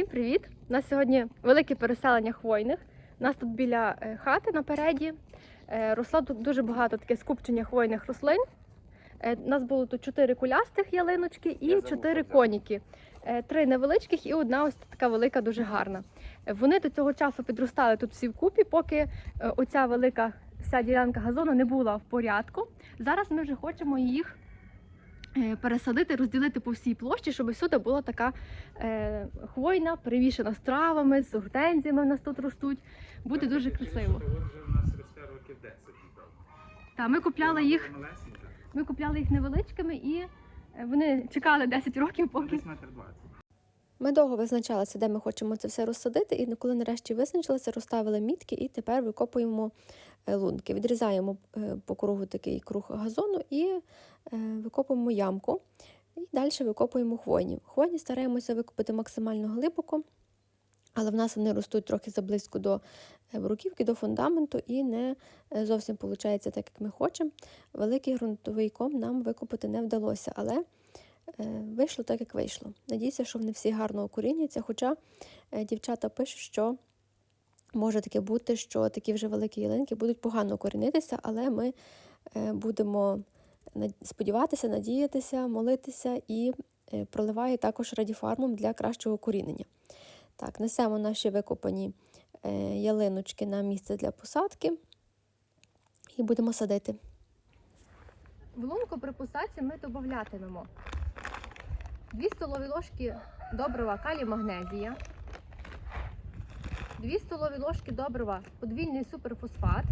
Всім привіт! У нас сьогодні велике переселення хвойних. У нас тут біля е, хати напереді е, росло тут дуже багато таке скупчення хвойних рослин. Е, У нас було тут чотири кулястих ялиночки і чотири коніки. Три невеличких і одна ось така велика, дуже гарна. Вони до цього часу підростали тут всі вкупі, поки оця велика вся ділянка газону не була в порядку. Зараз ми вже хочемо їх пересадити, розділити по всій площі, щоб всюди була така е, хвойна, перевішена з травами, з гортензіями в нас тут ростуть. Буде дуже красиво. От вже в нас росте років 10, напевно. Та ми купляли їх, ми купляли їх невеличкими і е, вони чекали 10 років, поки Десь метр 20. Ми довго визначалися, де ми хочемо це все розсадити, і коли нарешті визначилися, розставили мітки і тепер викопуємо е, лунки. Відрізаємо е, по кругу такий круг газону і е, викопуємо ямку. І далі викопуємо хвойні. Хвойні стараємося викопати максимально глибоко, але в нас вони ростуть трохи заблизько до бруківки, до фундаменту, і не зовсім виходить так, як ми хочемо. Великий ґрунтовий ком нам викопати не вдалося, але Вийшло так, як вийшло. Надіюся, що вони всі гарно окоріняться, хоча е, дівчата пишуть, що може таке бути, що такі вже великі ялинки будуть погано окорінитися, але ми е, будемо сподіватися, надіятися, молитися і е, проливаю також радіфармом для кращого корінення. Так, несемо наші викопані е, ялиночки на місце для посадки і будемо садити. в при посадці ми додатимемо 2 столові ложки добрива калій магнезія, 2 столові ложки добрива подвійний суперфосфат,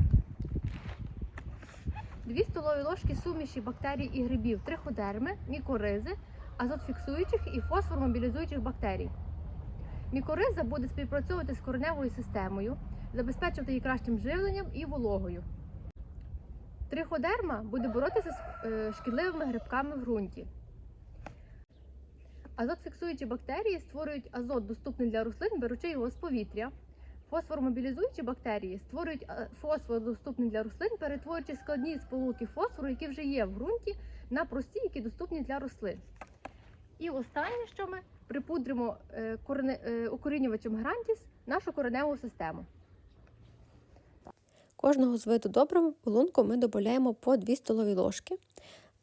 2 столові ложки суміші бактерій і грибів триходерми, мікоризи, азотфіксуючих і фосформобілізуючих бактерій. Мікориза буде співпрацьовувати з кореневою системою, забезпечувати її кращим живленням і вологою. Триходерма буде боротися з е, шкідливими грибками в ґрунті. Азотфіксуючі бактерії створюють азот, доступний для рослин, беручи його з повітря. Фосформобілізуючі бактерії створюють е, фосфор, доступний для рослин, перетворюючи складні сполуки фосфору, які вже є в ґрунті, на прості, які доступні для рослин. І останнє, що ми припудримо е, е, укорінювачем Грантіс нашу кореневу систему. Кожного з виду добрив лунку ми додаємо по 2 столові ложки,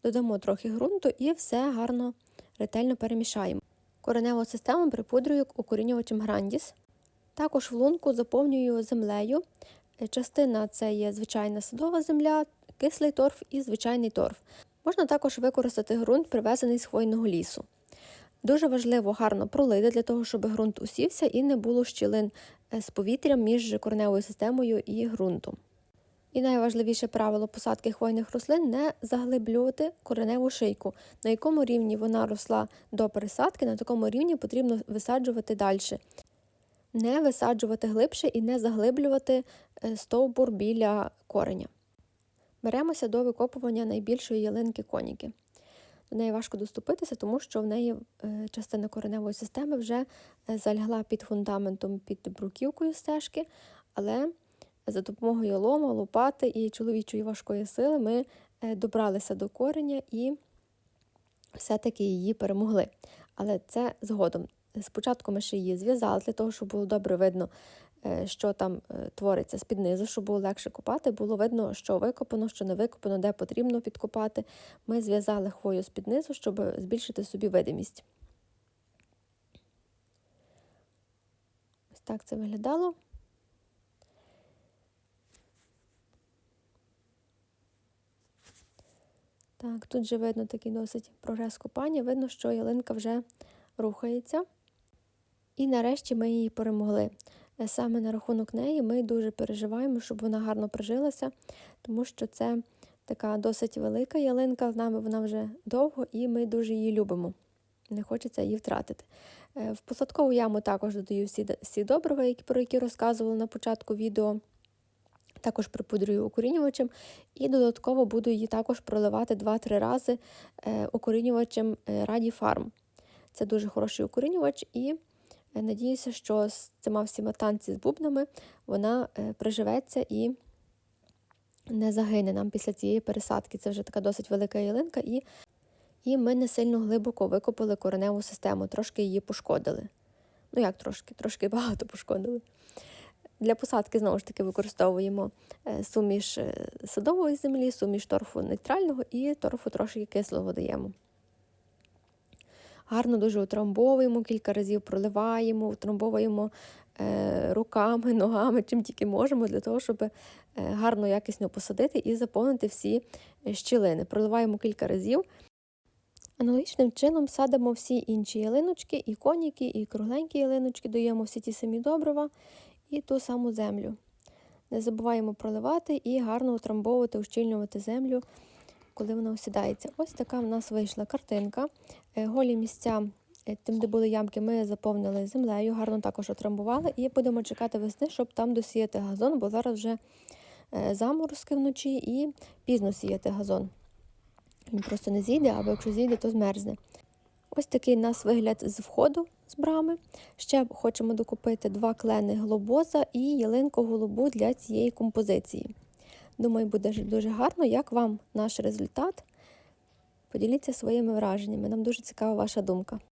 додамо трохи ґрунту і все гарно ретельно перемішаємо. Кореневу систему припудрюю укорінювачем Грандіс. Також в лунку заповнюю землею. Е, Частина це є звичайна садова земля, кислий торф і звичайний торф. Можна також використати ґрунт, привезений з хвойного лісу. Дуже важливо гарно пролити для того, щоб ґрунт усівся і не було щілин е, з повітрям між кореневою системою і ґрунтом. І найважливіше правило посадки хвойних рослин не заглиблювати кореневу шийку. На якому рівні вона росла до пересадки, на такому рівні потрібно висаджувати далі. Не висаджувати глибше і не заглиблювати е, стовбур біля кореня. Беремося до викопування найбільшої ялинки коніки. До неї важко доступитися, тому що в неї е, частина кореневої системи вже е, залягла під фундаментом, під бруківкою стежки, але за допомогою лома, лопати і чоловічої важкої сили ми е, добралися до кореня і все-таки її перемогли. Але це згодом. Спочатку ми ще її зв'язали для того, щоб було добре видно, е, що там е, твориться з-під низу, щоб було легше копати. Було видно, що викопано, що не викопано, де потрібно підкопати. Ми зв'язали хвою з-під низу, щоб збільшити собі видимість. Ось так це виглядало. Так, тут же видно такий досить прогрес копання. Видно, що ялинка вже рухається. І нарешті ми її перемогли. Е, Саме на рахунок неї ми дуже переживаємо, щоб вона гарно прижилася, тому що це така досить велика ялинка, з нами вона вже довго і ми дуже її любимо. Не хочеться її втратити. Е, В посадкову яму також додаю всі, всі добрива, про які розказувала на початку відео. Також припудрюю укорінювачем і додатково буду її також проливати 2-3 рази е, укорінювачем е, Радіфарм. Це дуже хороший укорінювач, і е, надіюся, що з цими всіма танці з бубнами вона приживеться і не загине нам після цієї пересадки. Це вже така досить велика ялинка, і, і ми не сильно глибоко викопали кореневу систему, трошки її пошкодили. Ну як трошки, трошки багато пошкодили. Для посадки знову ж таки використовуємо е, суміш е, садової землі, суміш торфу нейтрального і торфу трошки кислого даємо. Гарно дуже утрамбовуємо, кілька разів проливаємо, утрамбовуємо е, руками, ногами, чим тільки можемо, для того, щоб гарно якісно посадити і заповнити всі щілини. Проливаємо кілька разів. Аналогічним чином садимо всі інші ялиночки, і коніки, і кругленькі ялиночки, даємо всі ті самі добрива і ту саму землю. Не забуваємо проливати і гарно утрамбовувати, ущільнювати землю, коли вона осідається. Ось така в нас вийшла картинка. Е, Голі місця, е, там, де були ямки, ми заповнили землею, гарно також отрамбували, і будемо чекати весни, щоб там досіяти газон, бо зараз вже е, заморозки вночі і пізно сіяти газон. Він просто не зійде, або якщо зійде, то змерзне. Ось такий у нас вигляд з входу з брами. Ще хочемо докупити два клени глобоза і ялинку голубу для цієї композиції. Думаю, буде дуже гарно. Як вам наш результат? Поділіться своїми враженнями. Нам дуже цікава ваша думка.